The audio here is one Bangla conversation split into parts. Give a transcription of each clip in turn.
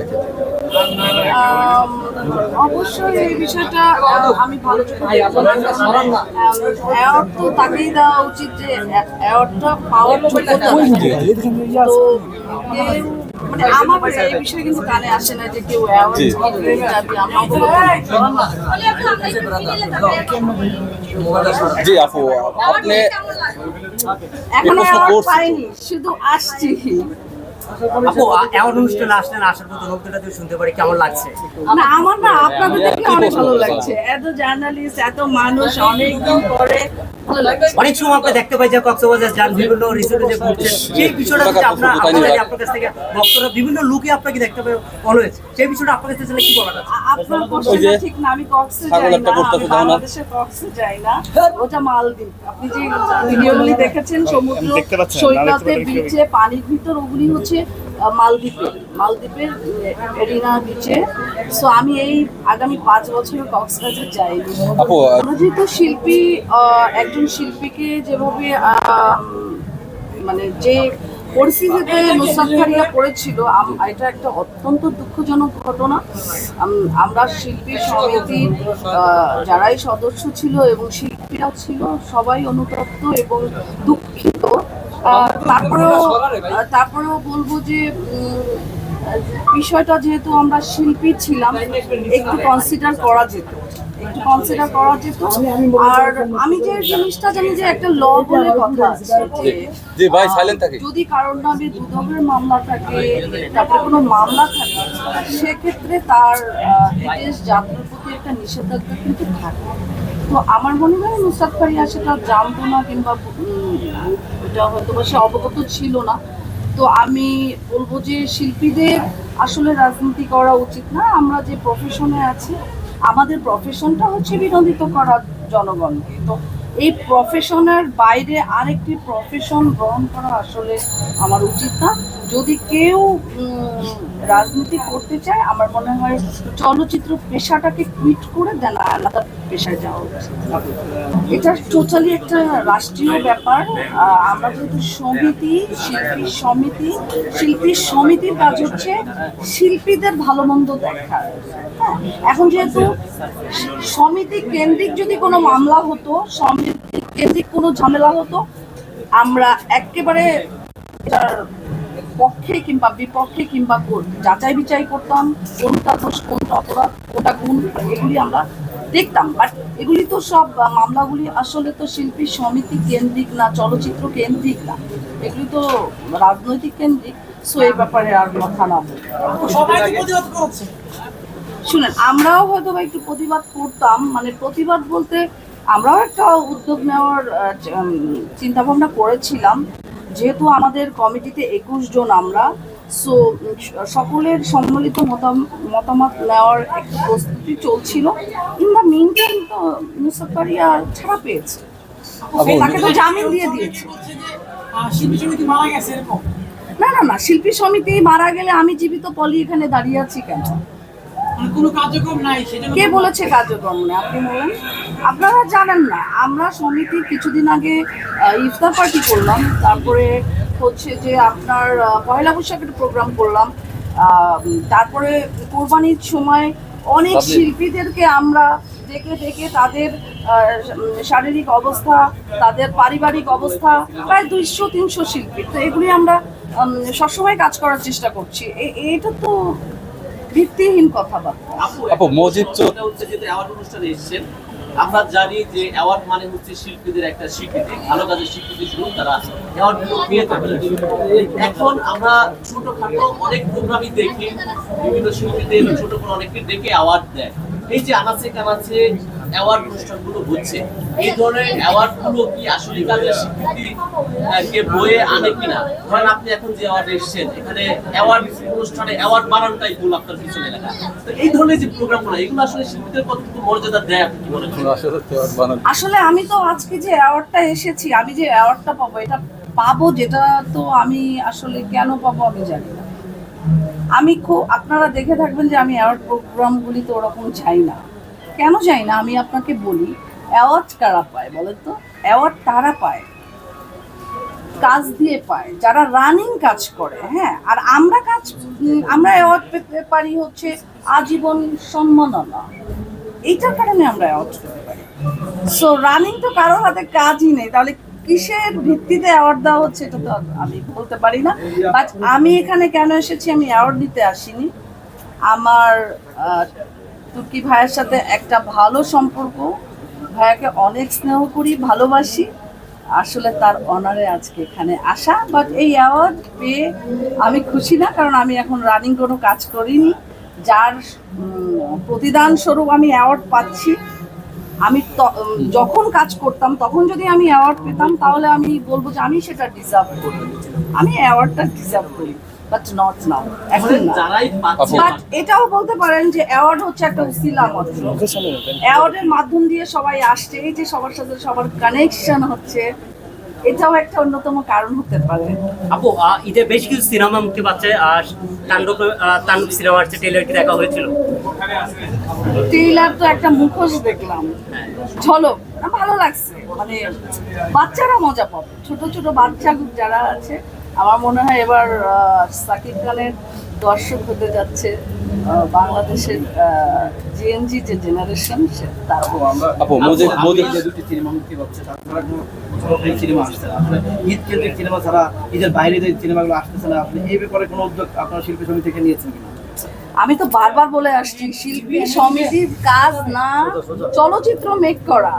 দেখেন অবশ্যই এই বিষয়টা আমি ভালো চোখে অ্যাওয়ার্ড তো তাকেই দেওয়া উচিত যে অ্যাওয়ার্ডটা পাওয়ার যোগ্যতা মানে আমার এই বিষয়ে কিন্তু কানে আসে না যে কেউ অ্যাওয়ার্ড জি। আপু আপনি এখনও শুধু আসছি। আপু এমন অনুষ্ঠানে আসলেন আসার তুই শুনতে পারি কেমন লাগছে? না আমার না আপনাদের দেখে অনেক ভালো লাগছে। এত জার্নালিস্ট এত মানুষ অনেক দিন পরে। অনেক সময় আপনি দেখতে পাই যে কক্সবাজার যান বিভিন্ন রিসোর্টে যে ঘুরছেন সেই বিষয়টা যদি আপনার আপনার কাছ থেকে ভক্তরা বিভিন্ন লুকে আপনাকে দেখতে পাই অলওয়েজ সেই বিষয়টা আপনার কাছে কি বলা যাচ্ছে আ- আপনার যে ঠিক না আমি কক্সে যাই না আমি? বাংলাদেশের কক্সে যাই না। ওটা মালদ্বীপ। আপনি যে ভিডিওগুলি দেখেছেন সমুদ্র সৈকতে বিচে পানির ভিতর ওগুলি হচ্ছে আহ, মালদ্বীপের এরিনা বিচে সো আমি এই আগামী পাঁচ বছর কক্সবাজার আপু আমরা যেহেতু শিল্পী একজন শিল্পীকে যেভাবে মানে যে পরিস্থিতিতে নুসরাত ফারিয়া পড়েছিল এটা একটা অত্যন্ত দুঃখজনক ঘটনা। আমরা শিল্পী সমিতির যারাই সদস্য ছিল এবং শিল্পীরা ছিল সবাই অনুতপ্ত এবং দুঃখিত। তারপরেও তারপরেও বলব যে বিষয়টা যেহেতু আমরা শিল্পী ছিলাম একটু কনসিডার করা যেত। একটু কনসিডার করা যেত। আর আমি যে জিনিসটা জানি যে একটা ল বলে কথা আছে যে, ভাই সাইলেন্ট থাকে। যদি কারোর নামে দুদকের মামলা থাকে তারপরে কোনো মামলা থাকে সেক্ষেত্রে তার বিদেশ যাত্রার প্রতি একটা নিষেধাজ্ঞা কিন্তু থাকে। তো আমার মনে হয় নুসরাত ফারিয়া সেটা জানতো না কিংবা ওটা হয়তো বা সে অবগত ছিল না। তো আমি বলব যে শিল্পীদের আসলে রাজনীতি করা উচিত না। আমরা যে প্রফেশনে আছি, আমাদের প্রফেশনটা হচ্ছে বিনোদিত করা জনগণকে। তো এই প্রফেশনের বাইরে আরেকটি প্রফেশন গ্রহণ করা আসলে আমার উচিত না। যদি কেউ রাজনীতি করতে চায় আমার মনে হয় চলচ্চিত্র পেশাটাকে কুইট করে দেন আলাদা পেশায় যাওয়া উচিত। এটা টোটালি একটা রাষ্ট্রীয় ব্যাপার। আমরা যেহেতু সমিতি শিল্পী সমিতি শিল্পী সমিতির কাজ হচ্ছে শিল্পীদের ভালো মন্দ দেখা হ্যাঁ, এখন যেহেতু সমিতি কেন্দ্রিক যদি কোনো মামলা হতো সমিতি কেন্দ্রিক কোনো ঝামেলা হতো আমরা একেবারে পক্ষে কিংবা বিপক্ষে কিংবা যাচাই বিচাই করতাম কোনটা দোষ কোনটা অপরাধ কোনটা গুণ এগুলি আমরা দেখতাম। বাট এগুলি তো সব মামলাগুলি আসলে তো শিল্পী সমিতি কেন্দ্রিক না চলচ্চিত্র কেন্দ্রিক না। এগুলি তো রাজনৈতিক কেন্দ্রিক সো এই ব্যাপারে আর কথা না। শুনেন আমরাও হয়তো বা একটু প্রতিবাদ করতাম মানে প্রতিবাদ বলতে আমরাও একটা উদ্যোগ নেওয়ার চিন্তা ভাবনা করেছিলাম। যেহেতু আমাদের কমিটিতে একুশ জন আমরা সো সকলের সম্মিলিত মতাম- মতামত নেওয়ার একটা প্রস্তুতি চলছিল। ইন দ্য মিন টাইম তো মুসাফারিয়া ছাড়া পেয়েছে। তাকে তো জামিন দিয়ে দিয়েছে। শিল্পী সমিতি মারা গেছে এরকম? না না না শিল্পী সমিতি মারা গেলে আমি জীবিত পলি এখানে দাঁড়িয়ে আছি কেন? কোনো কার্যক্রম নাই কে বলেছে কার্যক্রম নেই? আপনি বলেন। আপনারা জানেন না। আমরা সমিতি কিছুদিন আগে ইফতার পার্টি করলাম। তারপরে হচ্ছে যে আপনার পয়লা বৈশাখের প্রোগ্রাম করলাম। তারপরে কোরবানির সময় অনেক শিল্পীদেরকে আমরা ডেকে ডেকে তাদের শারীরিক অবস্থা তাদের পারিবারিক অবস্থা প্রায় দুইশো তিনশো শিল্পী। তো এগুলি আমরা সবসময় কাজ করার চেষ্টা করছি। এটা তো ভিত্তিহীন কথাবার্তা। আপু মজিদ হচ্ছে যে অ্যাওয়ার্ড অনুষ্ঠানে এসেছেন আমরা জানি যে অ্যাওয়ার্ড মানে হচ্ছে শিল্পীদের একটা স্বীকৃতি ভালো কাজের স্বীকৃতি শুরু তারা অ্যাওয়ার্ড পেয়ে থাকে। এখন আমরা ছোটখাটো অনেক প্রোগ্রামই দেখি বিভিন্ন শিল্পীদের ছোট করে অনেককে ডেকে অ্যাওয়ার্ড দেয়। এই যে আনাচে কানাচে অ্যাওয়ার্ড অনুষ্ঠানগুলো হচ্ছে এই ধরনের অ্যাওয়ার্ডগুলো কি আসলে কাজের স্বীকৃতি কে বয়ে আনে কিনা? ধরেন আপনি এখন যে অ্যাওয়ার্ড এসেছেন এখানে অ্যাওয়ার্ড অনুষ্ঠানে অ্যাওয়ার্ড বানানোটাই ভুল আপনার পিছনে লেখা। তো এই ধরনের যে প্রোগ্রামগুলো এগুলো আসলে শিল্পীদের কতটুকু মর্যাদা দেয় আপনি মনে করেন? আসলে আমি তো আজকে যে অ্যাওয়ার্ডটা এসেছি আমি যে অ্যাওয়ার্ডটা পাবো এটা পাবো যেটা তো আমি আসলে কেন পাবো আমি জানি না। আমি খুব, আপনারা দেখে থাকবেন যে আমি অ্যাওয়ার্ড প্রোগ্রামগুলিতে ওরকম চাই না। কেন চাই না? আমি আপনাকে বলি অ্যাওয়ার্ড কারা পায় বলেন তো? অ্যাওয়ার্ড তারা পায়। কাজ দিয়ে পায়। যারা রানিং কাজ করে হ্যাঁ? আর আমরা কাজ আমরা অ্যাওয়ার্ড পেতে পারি হচ্ছে আজীবন সম্মাননা। এইটার কারণে আমরা অ্যাওয়ার্ড পেতে পারি। সো রানিং তো কারোর হাতে কাজই নেই। তাহলে কিসের ভিত্তিতে অ্যাওয়ার্ড দেওয়া হচ্ছে এটা তো আমি বলতে পারি না। বাট আমি এখানে কেন এসেছি আমি অ্যাওয়ার্ড দিতে আসিনি। আমার তুর্কি ভাইয়ের সাথে একটা ভালো সম্পর্ক। ভাইয়াকে অনেক স্নেহ করি, ভালোবাসি। আসলে তার অনারে আজকে এখানে আসা। বাট এই অ্যাওয়ার্ড পেয়ে আমি খুশি না, কারণ আমি এখন রানিং কোনো কাজ করিনি। যার প্রতিদান স্বরূপ আমি অ্যাওয়ার্ড পাচ্ছি। আমি যখন কাজ করতাম তখন যদি আমি অ্যাওয়ার্ড পেতাম তাহলে আমি বলব যে আমি সেটা ডিজার্ভ করি। আমি অ্যাওয়ার্ডটা ডিজার্ভ করি বাট নট নাও এখন বাট এটাও বলতে পারেন যে অ্যাওয়ার্ড হচ্ছে একটা উসিলা মাত্র অ্যাওয়ার্ডের মাধ্যম দিয়ে সবাই আসছে এই যে সবার সাথে সবার কানেকশন হচ্ছে এটাও একটা অন্যতম কারণ হতে পারে। আপু ঈদে বেশ কিছু সিনেমা মুক্তি পাচ্ছে আর তাণ্ডব তাণ্ডব সিনেমার যে ট্রেলার কি দেখা হয়েছিল। ট্রেইলার তো একটা মুখোশ দেখলাম। ঝলক ভালো লাগছে। মানে বাচ্চারা মজা পাবে। ছোট ছোট বাচ্চা যারা আছে আমার মনে হয় এবার সাকিব খানের দর্শক হতে যাচ্ছে বাংলাদেশের জিএনজি যে জেনারেশন সে তারা ঈদের বাইরে যে সিনেমাগুলো আসতেছে না আপনি এই ব্যাপারে কোনো উদ্যোগ আপনার শিল্পী সমিতি থেকে নিয়েছেন কিনা? আমি তো বারবার বলে আসছি শিল্পী সমিতির কাজ না চলচ্চিত্র মেক করা।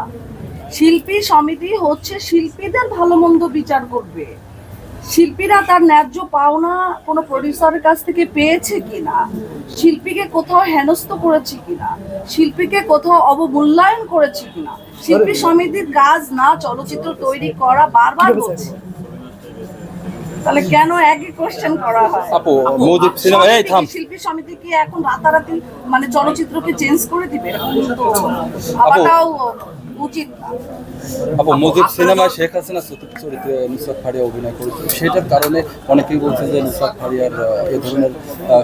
শিল্পী সমিতি হচ্ছে শিল্পীদের ভালো মন্দ বিচার করবে। শিল্পীরা তার ন্যায্য পাওনা কোনো প্রডিউসারের কাছ থেকে পেয়েছে কিনা? শিল্পীকে কোথাও হেনস্থ করেছে কিনা? শিল্পীকে কোথাও অবমূল্যায়ন করেছে কিনা? শিল্পী সমিতির কাজ না চলচ্চিত্র তৈরি করা বারবার বলছে তাহলে কেন একই কোশ্চেন করা হয়? আপু মুজিব সিনেমা এই থাম। শিল্পী সমিতি কি এখন রাতারাতি মানে চলচ্চিত্রকে চেঞ্জ করে দিবে? এরকম তো ভাবাটাও উচিত না। আপু মুজিব সিনেমায় শেখ হাসিনা চরিত্রে নুসরাত ফারিয়া অভিনয় করেছিল। সেটার কারণে অনেকেই বলছে যে নুসরাত ফারিয়ার এ ধরনের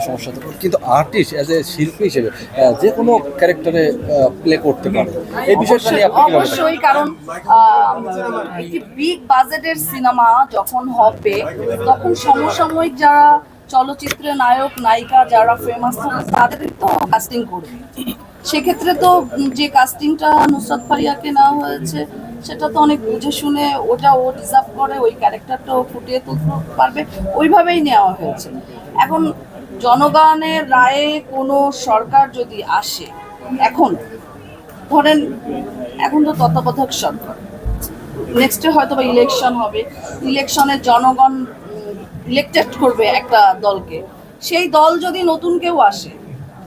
সমস্যা কিন্তু আর্টিস্ট অ্যাজ এ শিল্পী হিসেবে যে কোনো ক্যারেক্টারে প্লে করতে পারে। এই বিষয়টা নিয়ে আপনি অবশ্যই কারণ একটি বিগ বাজেটের সিনেমা যখন হবে তখন সমসাময়িক যারা চলচ্চিত্রে নায়ক, নায়িকা যারা ফেমাস তাদের তো কাস্টিং করবে। সেক্ষেত্রে তো যে কাস্টিংটা নুসরাত ফারিয়াকে নেওয়া হয়েছে, সেটা তো অনেক বুঝে শুনে ওটা ও ডিজার্ভ করে, ওই ক্যারেক্টারটাও ফুটিয়ে তুলতে পারবে, ওইভাবেই নেওয়া হয়েছে। এখন জনগণের রায়ে কোনো সরকার যদি আসে, এখন ধরেন এখন তো তত্ত্বাবধায়ক সরকার নেক্সটে হয়তো বা ইলেকশন হবে ইলেকশনে জনগণ ইলেক্টেড করবে একটা দলকে। সেই দল যদি নতুন কেউ আসে,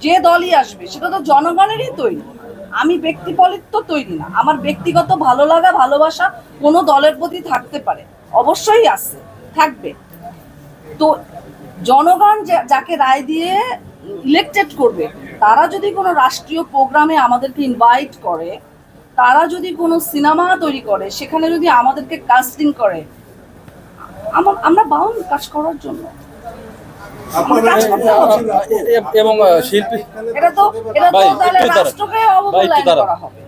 যে দলই আসবে, সেটা তো জনগণেরই তৈরি। আমি ব্যক্তিপলিত তো তৈরি না। আমার ব্যক্তিগত ভালো লাগা, ভালোবাসা কোনো দলের প্রতি থাকতে পারে। অবশ্যই আছে, থাকবে। তো জনগণ যাকে রায় দিয়ে ইলেক্টেড করবে, তারা যদি কোনো রাষ্ট্রীয় প্রোগ্রামে আমাদেরকে ইনভাইট করে, তারা যদি কোনো সিনেমা তৈরি করে, সেখানে যদি আমাদেরকে কাস্টিং করে আমার আমরা বাউন কাজ করার জন্য। এবং শিল্পী এটা তো এটা তো তাহলে রাষ্ট্রকে অবমূল্যায়ন করা হবে।